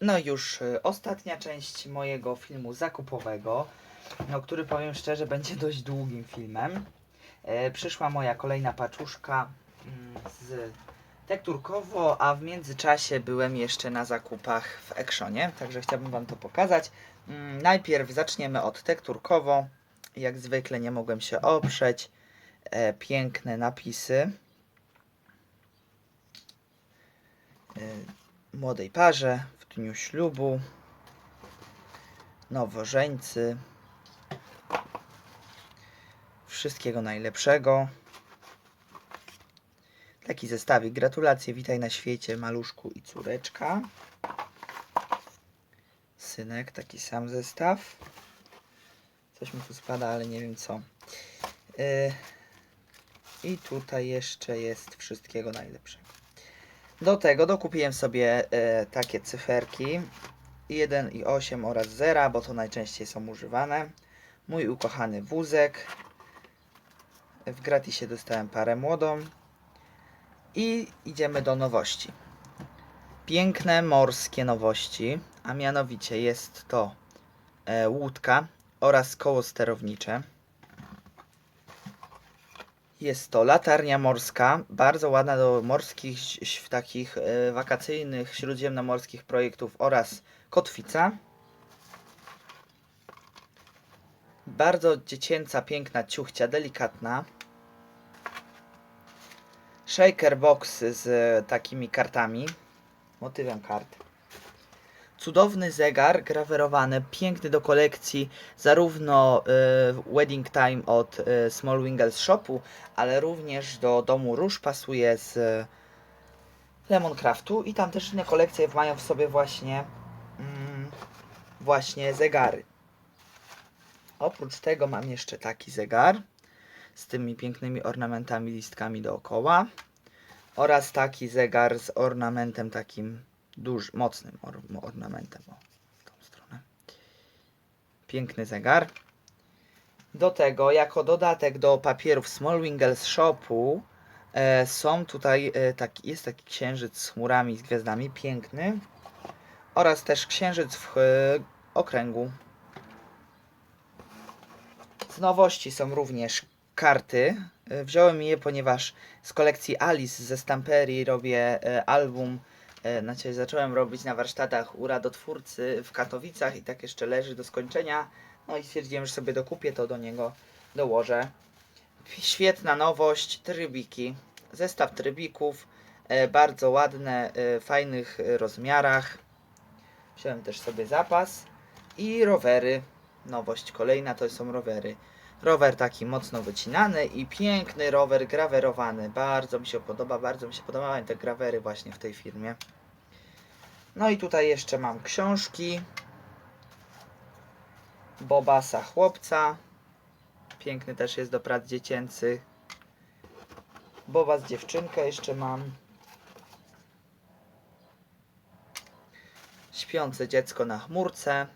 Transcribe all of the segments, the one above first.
No już y, ostatnia część mojego filmu zakupowego, no, który powiem szczerze będzie dość długim filmem. E, przyszła moja kolejna paczuszka mm, z tekturkowo, a w międzyczasie byłem jeszcze na zakupach w Actionie, także chciałbym Wam to pokazać. Mm, najpierw zaczniemy od tekturkowo. Jak zwykle nie mogłem się oprzeć. E, piękne napisy. E, młodej parze dniu ślubu, nowożeńcy, wszystkiego najlepszego. Taki zestawik. Gratulacje, witaj na świecie, maluszku i córeczka. Synek, taki sam zestaw. Coś mi tu spada, ale nie wiem co. Yy, I tutaj jeszcze jest wszystkiego najlepszego. Do tego dokupiłem sobie e, takie cyferki 1 i 8 oraz 0, bo to najczęściej są używane. Mój ukochany wózek. W gratisie dostałem parę młodą. I idziemy do nowości. Piękne morskie nowości, a mianowicie jest to e, łódka oraz koło sterownicze. Jest to latarnia morska, bardzo ładna do morskich, takich e, wakacyjnych, śródziemnomorskich projektów oraz kotwica. Bardzo dziecięca, piękna ciuchcia, delikatna. Shaker box z e, takimi kartami, motywem kart. Cudowny zegar grawerowany, piękny do kolekcji, zarówno e, Wedding Time od e, Small Wingles Shopu, ale również do domu róż pasuje z e, Lemoncraftu i tam też inne kolekcje mają w sobie właśnie mm, właśnie zegary. Oprócz tego mam jeszcze taki zegar z tymi pięknymi ornamentami, listkami dookoła oraz taki zegar z ornamentem takim dużym, mocnym or, ornamentem. O, w tą stronę. Piękny zegar. Do tego, jako dodatek do papierów Small Wingles Shopu, e, są tutaj, e, taki, jest taki księżyc z chmurami, z gwiazdami, piękny. Oraz też księżyc w e, okręgu. Z nowości są również karty. E, Wziąłem je, ponieważ z kolekcji Alice ze Stamperii robię e, album. E, Znaczy, zacząłem robić na warsztatach u radotwórcy w Katowicach i tak jeszcze leży do skończenia. No i stwierdziłem, że sobie dokupię to do niego, dołożę. Świetna nowość, trybiki. Zestaw trybików, e, bardzo ładne, e, fajnych rozmiarach. Wziąłem też sobie zapas i rowery. Nowość kolejna to są rowery. Rower taki mocno wycinany i piękny rower grawerowany. Bardzo mi się podoba, bardzo mi się podobają te grawery właśnie w tej firmie. No i tutaj jeszcze mam książki. Bobasa chłopca. Piękny też jest do prac dziecięcych. Bobas dziewczynkę jeszcze mam. Śpiące dziecko na chmurce.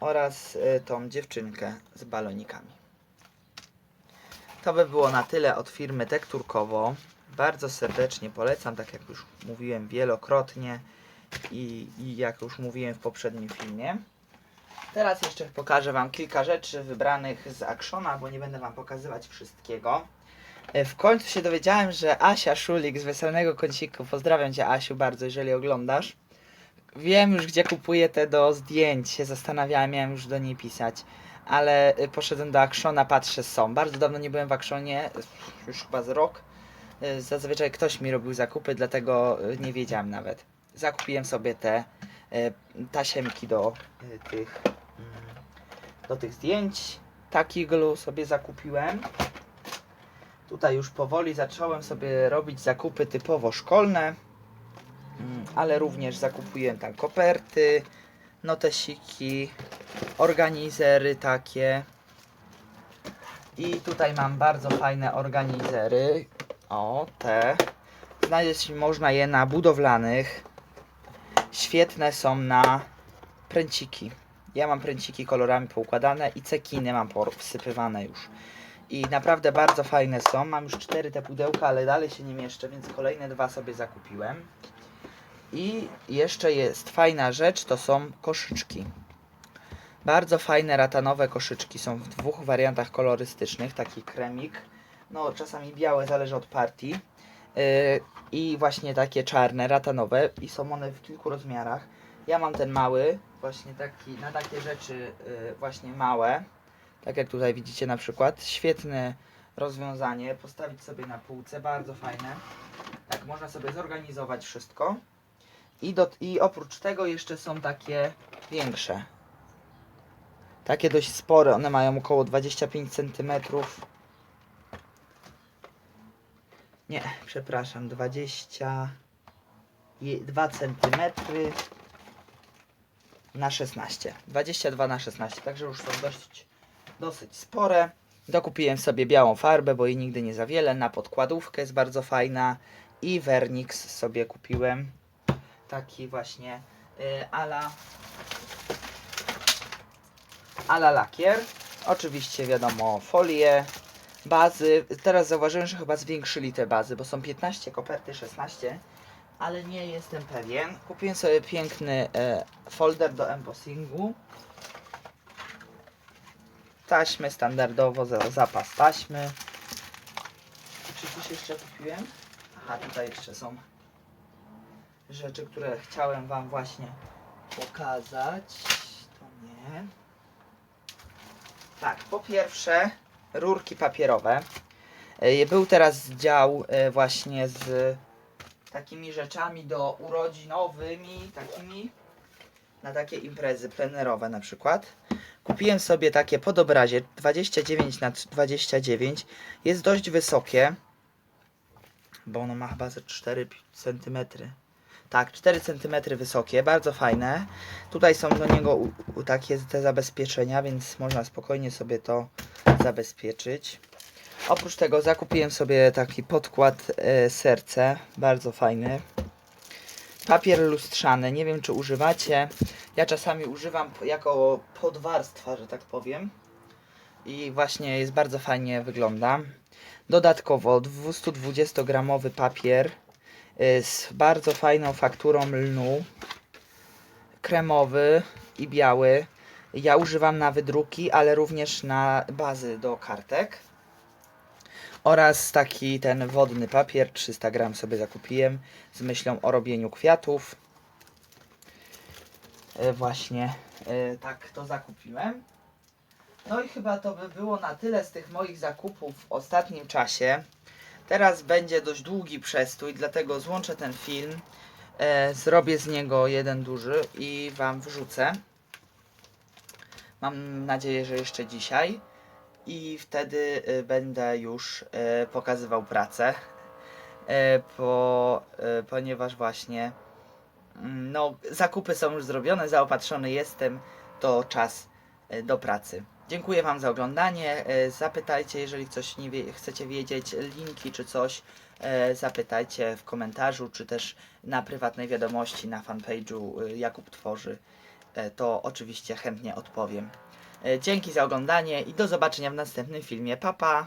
Oraz y, tą dziewczynkę z balonikami. To by było na tyle od firmy Tekturkowo. Bardzo serdecznie polecam, tak jak już mówiłem wielokrotnie i, i jak już mówiłem w poprzednim filmie. Teraz jeszcze pokażę Wam kilka rzeczy wybranych z Actiona, bo nie będę Wam pokazywać wszystkiego. E, W końcu się dowiedziałem, że Asia Szulik z Weselnego Kąciku, pozdrawiam Cię Asiu bardzo, jeżeli oglądasz. Wiem już, gdzie kupuję te do zdjęć, się zastanawiałem, miałem już do niej pisać. Ale y, poszedłem do Actiona, patrzę, są. Bardzo dawno nie byłem w Actionie, już chyba z rok. Y, Zazwyczaj ktoś mi robił zakupy, dlatego y, nie wiedziałem nawet. Zakupiłem sobie te y, tasiemki do tych mm, do tych zdjęć. Taki glue sobie zakupiłem. Tutaj już powoli zacząłem sobie robić zakupy typowo szkolne, Mm, ale również zakupiłem tam koperty, notesiki, organizery takie. I tutaj mam bardzo fajne organizery. O, te. Znaleźć można je na budowlanych. Świetne są na pręciki. Ja mam pręciki kolorami poukładane i cekiny mam wsypywane już. I naprawdę bardzo fajne są. Mam już cztery te pudełka, ale dalej się nie mieszczę, więc kolejne dwa sobie zakupiłem. I jeszcze jest fajna rzecz, to są koszyczki. Bardzo fajne ratanowe koszyczki są w dwóch wariantach kolorystycznych, taki kremik, no czasami białe, zależy od partii. Yy, I właśnie takie czarne, ratanowe i są one w kilku rozmiarach. Ja mam ten mały, właśnie taki, na takie rzeczy yy, właśnie małe, tak jak tutaj widzicie na przykład. Świetne rozwiązanie, postawić sobie na półce, bardzo fajne. Tak, można sobie zorganizować wszystko. I, do, I oprócz tego jeszcze są takie większe. Takie dość spore, one mają około 25 cm. Nie, przepraszam, 22 cm na 16. 22 na 16, także już są dość, dosyć spore. Dokupiłem sobie białą farbę, bo jej nigdy nie za wiele. Na podkładówkę jest bardzo fajna. I Vernix sobie kupiłem. Taki właśnie y, ala ala lakier. Oczywiście wiadomo folię, bazy. Teraz zauważyłem, że chyba zwiększyli te bazy, bo są 15 koperty, 16, ale nie jestem pewien. Kupiłem sobie piękny e, folder do embossingu. Taśmy standardowo, za- zapas taśmy. Czy coś jeszcze kupiłem? Aha, tutaj jeszcze są rzeczy, które chciałem Wam właśnie pokazać. To nie. Tak, po pierwsze rurki papierowe. E, Był teraz dział e, właśnie z takimi rzeczami do urodzinowymi, takimi na takie imprezy plenerowe na przykład. Kupiłem sobie takie pod obrazie 29 na 29 Jest dość wysokie, bo ono ma chyba ze 4 cm. Tak, 4 cm wysokie, bardzo fajne. Tutaj są do niego takie te zabezpieczenia, więc można spokojnie sobie to zabezpieczyć. Oprócz tego zakupiłem sobie taki podkład e, serce, bardzo fajny. Papier lustrzany, nie wiem czy używacie. Ja czasami używam jako podwarstwa, że tak powiem. I właśnie jest bardzo fajnie wygląda. Dodatkowo 220-gramowy papier y, z bardzo fajną fakturą lnu. Kremowy i biały. Ja używam na wydruki, ale również na bazy do kartek. Oraz taki ten wodny papier, 300 gram sobie zakupiłem z myślą o robieniu kwiatów. E, Właśnie e, tak to zakupiłem. No i chyba to by było na tyle z tych moich zakupów w ostatnim czasie. Teraz będzie dość długi przestój, dlatego złączę ten film. E, zrobię z niego jeden duży i Wam wrzucę. Mam nadzieję, że jeszcze dzisiaj. I wtedy e, będę już e, pokazywał pracę. E, po, e, ponieważ właśnie mm, no, zakupy są już zrobione, zaopatrzony jestem, to czas e, do pracy. Dziękuję Wam za oglądanie. E, Zapytajcie, jeżeli coś nie wie, chcecie wiedzieć, linki czy coś, e, zapytajcie w komentarzu, czy też na prywatnej wiadomości na fanpage'u e, Jakub Tworzy. To oczywiście chętnie odpowiem. Dzięki za oglądanie i do zobaczenia w następnym filmie. Pa, pa!